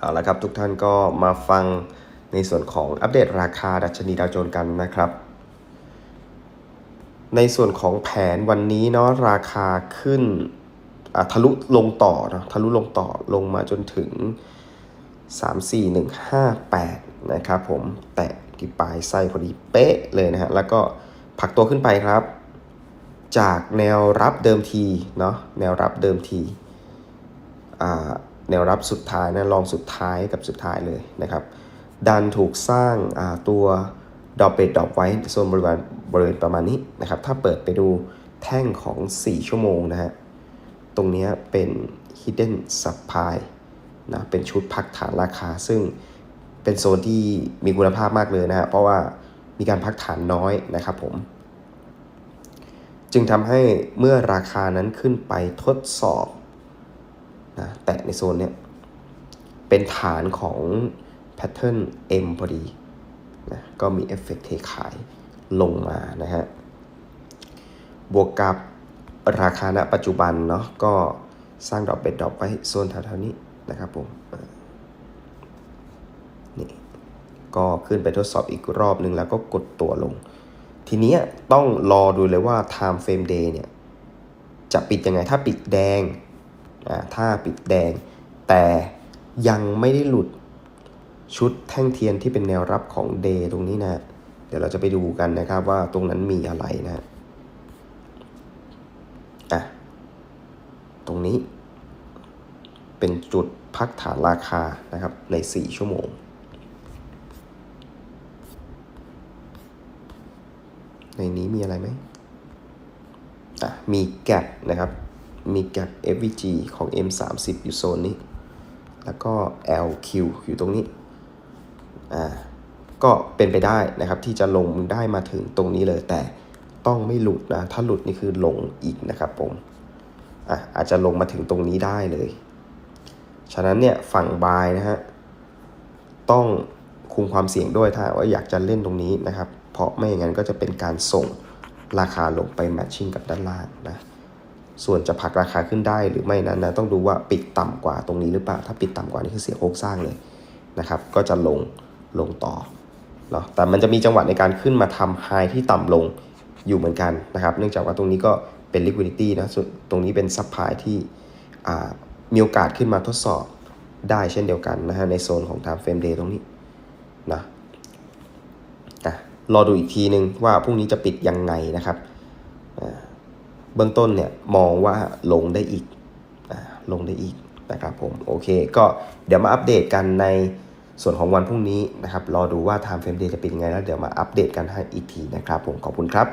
เอาละครับทุกท่านก็มาฟังในส่วนของอัปเดตราคาดัชนีดาวโจนส์กันนะครับ ในส่วนของแผนวันนี้เนาะราคาขึ้นทะลุลงต่อนะทะลุลงต่อลงมาจนถึง 34158 นะครับผม แตะที่ปลายไส้พอดีเป๊ะเลยนะฮะ แล้วก็ผักตัวขึ้นไปครับ จากแนวรับเดิมทีเนาะแนวรับเดิมทีอ่า แนวรับสุดท้ายนะลองสุดท้ายกับสุดท้ายเลยนะครับ ดันถูกสร้างาตัวดอปเบดดอปไว้โซนบริเวณบริเวณประมาณนี้นะครับ ถ้าเปิดไปดูแท่งของ 4 ชั่วโมงนะฮะ ตรงนี้เป็น hidden supply นะเป็นชุดพักฐานราคา ซึ่งเป็นโซนที่มีคุณภาพมากเลยนะฮะ เพราะว่ามีการพักฐานน้อยนะครับผม จึงทำให้เมื่อราคานั้นขึ้นไปทดสอบ นะแตะในโซนเนี้ยเป็นฐานของแพทเทิร์น M พอดีนะก็มีเอฟเฟกต์เทขายลงมานะฮะบวกกับราคาณปัจจุบันเนาะก็สร้างดอกเบ็ดดอกไว้โซนแถวๆนี้นะครับผมนี่ก็ขึ้นไปทดสอบอีกรอบหนึ่งแล้วก็กดตัวลง ทีนี้ต้องรอดูเลยว่า time frame day เนี่ย จะปิดยังไงถ้าปิดแดง ถ้าปิดแดง แต่ยังไม่ได้หลุดชุดแท่งเทียนที่เป็นแนวรับของ day ตรงนี้นะเดี๋ยวเราจะไปดูกันนะครับว่าตรงนั้นมีอะไรนะอะตรงนี้ เป็นจุดพักฐานราคานะครับใน 4 ชั่วโมงในนี้มีอะไรไหมอะมีแกลนะครับ มีแกล FVG ของ M30 อยู่โซนนี้ แล้วก็ LQ อยู่ตรงนี้ อ่า ก็เป็นไปได้นะครับที่จะลงได้มาถึงตรงนี้เลย แต่ต้องไม่หลุดนะ ถ้าหลุดนี่คือลงอีกนะครับผม อะอาจจะลงมาถึงตรงนี้ได้เลย ฉะนั้นเนี่ยฝั่งบายนะฮะ ต้องคุมความเสี่ยงด้วยถ้าว่าอยากจะเล่นตรงนี้นะครับ เพราะไม่อย่างนั้นก็จะเป็นการส่งราคาลงไปแมทชิ่งกับด้านล่างนะ ส่วนจะผลักราคาขึ้นได้หรือไม่นั้นนะต้องดูว่าปิดต่ำกว่าตรงนี้หรือเปล่า ถ้าปิดต่ำกว่านี่คือเสียโครงสร้างเลยนะครับ ก็จะลงลงต่อเนาะแต่มันจะมีจังหวะในการขึ้นมาทำไฮที่ต่ำลงอยู่เหมือนกันนะครับ เนื่องจากว่าตรงนี้ก็เป็น liquidity นะส่วนตรงนี้เป็น supply ที่มีโอกาสขึ้นมาทดสอบได้เช่นเดียวกันนะฮะในโซนของ time frame day ตรงนี้นะอะรอดูอีกทีนึงว่าพรุ่งนี้จะปิดยังไงนะครับ เบื้องต้นเนี่ยมองว่าลงได้อีกอลงได้อีกนะครับผมโอเค ก็เดี๋ยวมาอัปเดตกันในส่วนของวันพรุ่งนี้นะครับรอดูว่า time frame day จะเป็นยังไงแล้วเดี๋ยวมาอัปเดตกันให้อีกทีนะครับผมขอบคุณครับ